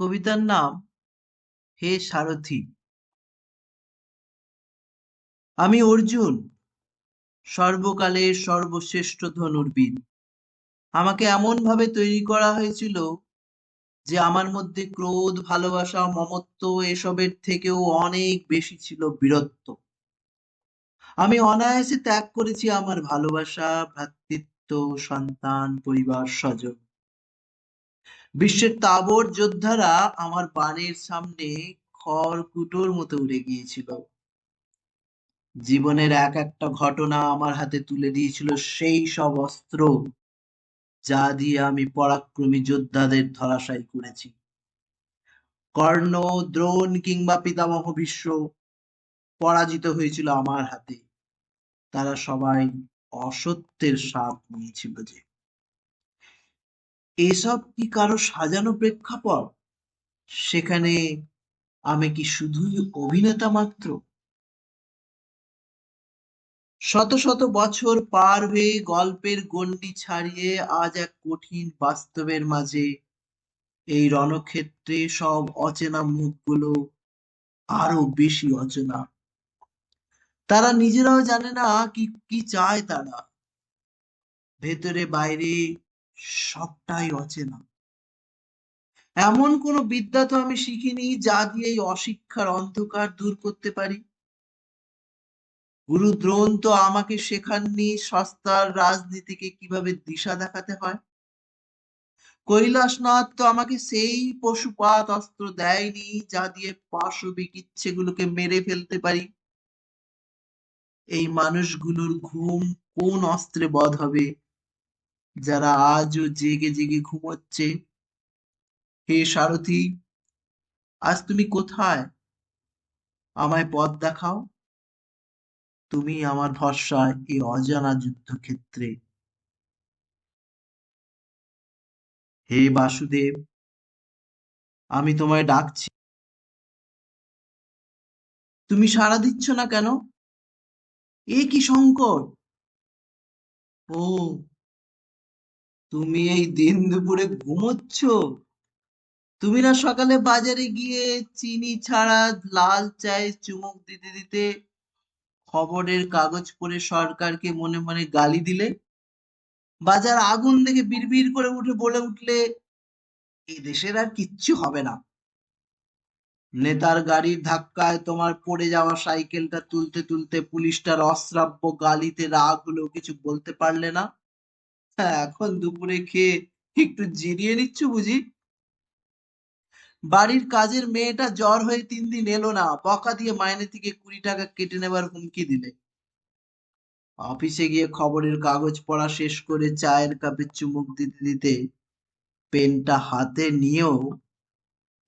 কবিতার নাম, হে সারথি আমি অর্জুন, সর্বকালের সর্বশ্রেষ্ঠ ধনুর্বিদ। আমাকে এমন ভাবে তৈরি করা হয়েছিল যে আমার মধ্যে ক্রোধ, ভালোবাসা, মমত্ব এসবের থেকেও অনেক বেশি ছিল বীরত্ব। আমি অনায়াসে ত্যাগ করেছি আমার ভালোবাসা, ভ্রাতৃত্ব, সন্তান, পরিবার, স্বজন। বিশ্বের তাবর যোদ্ধারা আমার বাণের সামনে খড়কুটোর মতো উড়ে গিয়েছিল। জীবনের এক একটা ঘটনা আমার হাতে তুলে দিয়েছিল সেই সব অস্ত্র যা দিয়ে আমি পরাক্রমী যোদ্ধাদের ধরাশায়ী করেছি। কর্ণ, দ্রোণ কিংবা পিতামহ বিশ্ব পরাজিত হয়েছিল আমার হাতে। তারা সবাই অসত্যের সাপ নিয়েছিল যে। এসব কি কারও সাজানো প্রেক্ষাপট? সেখানে আমি কি শুধুই অভিনেতা মাত্র? শত শত বছর পার হয়ে গল্পের গণ্ডি ছাড়িয়ে আজ এক কঠিন বাস্তবের মাঝে এই রণক্ষেত্রে সব অচেনা মুখগুলো আরও বেশি অচেনা। তারা নিজেরাও জানে না কি কি চায় তারা। ভেতরে বাইরে সবটাই অচেনা। এমন কোন বিদ্যা তো আমি শিখিনি যা দিয়ে এই অশিক্ষার অন্ধকার দূর করতে পারি। গুরু দ্রোণ তো আমাকে শেখাননি সস্তার রাজনীতিকে কীভাবে দিশা দেখাতে হয়। কৈলাসনাথ তো আমাকে সেই পশুপাত অস্ত্র দেয়নি যা দিয়ে পাশবিক ইচ্ছেগুলোকে মেরে ফেলতে পারি। এই মানুষগুলোর ঘুম কোন অস্ত্রে বধ হবে? যারা আজও জেগে জেগে ঘুমোচ্ছে। হে সারথি, আজ তুমি কোথায়? আমায় পথ দেখাও। তুমি আমার ভরসা এই অজানা যুদ্ধক্ষেত্রে। হে বাসুদেব, আমি তোমায় ডাকছি। তুমি সাড়া দিচ্ছ না কেন? এ কি সংকট? ও তুমি এই দিন দুপুরে ঘুমোচ্ছ? তুমি না সকালে বাজারে গিয়ে চিনি ছাড়া লাল চায়ে চুমুক দিতে দিতে খবরের কাগজ পড়ে সরকারকে মনে মনে গালি দিলে? বাজার আগুন দেখে বিড়বিড় করে উঠে বলে উঠলে এই দেশের আর কিচ্ছু হবে না। নেতার গাড়ির ধাক্কায় তোমার পড়ে যাওয়া সাইকেলটা তুলতে তুলতে পুলিশটার অশ্রাব্য গালিতে রাগ হলেও কিছু বলতে পারলে না? এখন দুপুরে খেয়ে একটু জিরিয়ে নিচ্ছ বুঝি? বাড়ির কাজের মেয়েটা জ্বর হয়ে তিন দিন এলো না, বকা দিয়ে মাইনে থেকে কুড়ি টাকা কেটে নেবার হুমকি দিলে। অফিসে গিয়ে খবরের কাগজ পড়া শেষ করে চায়ের কাপে চুমুক দিতে দিতে পেনটা হাতে নিয়েও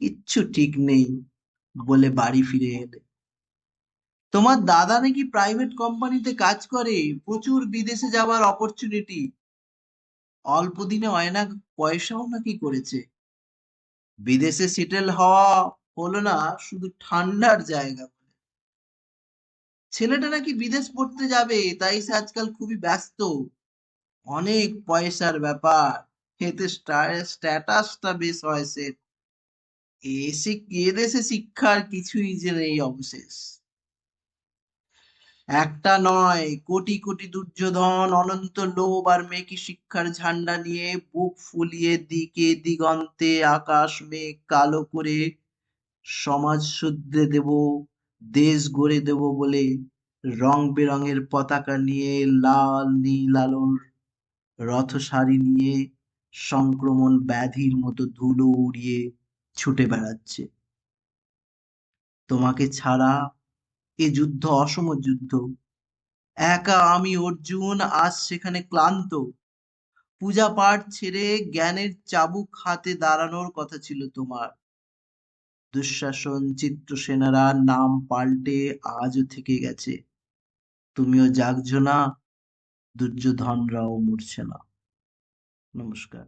কিচ্ছু ঠিক নেই বলে বাড়ি ফিরে এলে। তোমার দাদা নাকি প্রাইভেট কোম্পানিতে কাজ করে, প্রচুর বিদেশে যাওয়ার অপরচুনিটি অল্প দিনে অয়না পয়সাও নাকি করেছে। বিদেশে সেটেল হওয়া হলো না, শুধু ঠান্ডার জায়গা বলে। ছেলেটা নাকি বিদেশ পড়তে যাবে, তাই সে আজকাল খুবই ব্যস্ত। অনেক পয়সার ব্যাপার, এতে স্ট্যাটাসটা বেশ হয় সে। এসে কে দেশে শিক্ষার কিছুই যে নেই অবশেষ। একটা নয়, কোটি কোটি দুর্যোধন, অনন্ত লোভ আর মেকি শিক্ষার ঝান্ডা নিয়ে বুক ফুলিয়ে দিকে দিগন্তে, আকাশ, মেঘ কালো করে সমাজ শুদ্ধে দেব, দেশ গড়ে দেব বলে রং বেরঙের পতাকা নিয়ে লাল, নীল আলোর রথসারি নিয়ে সংক্রমণ ব্যাধির মতো ধুলো উড়িয়ে ছুটে বেড়াচ্ছে। তোমাকে ছাড়া এ যুদ্ধ, অসম যুদ্ধ। একা আমি অর্জুন, আজ সেখানে ক্লান্ত। পূজা পাঠ ছেড়ে জ্ঞানের চাবুক হাতে দাঁড়ানোর কথা ছিল তোমার। দুঃশাসন চিত্রসেনারা নাম পাল্টে আজও থেকে গেছে। তুমিও জাগছো না, দুর্যোধনরাও মরছে না। নমস্কার।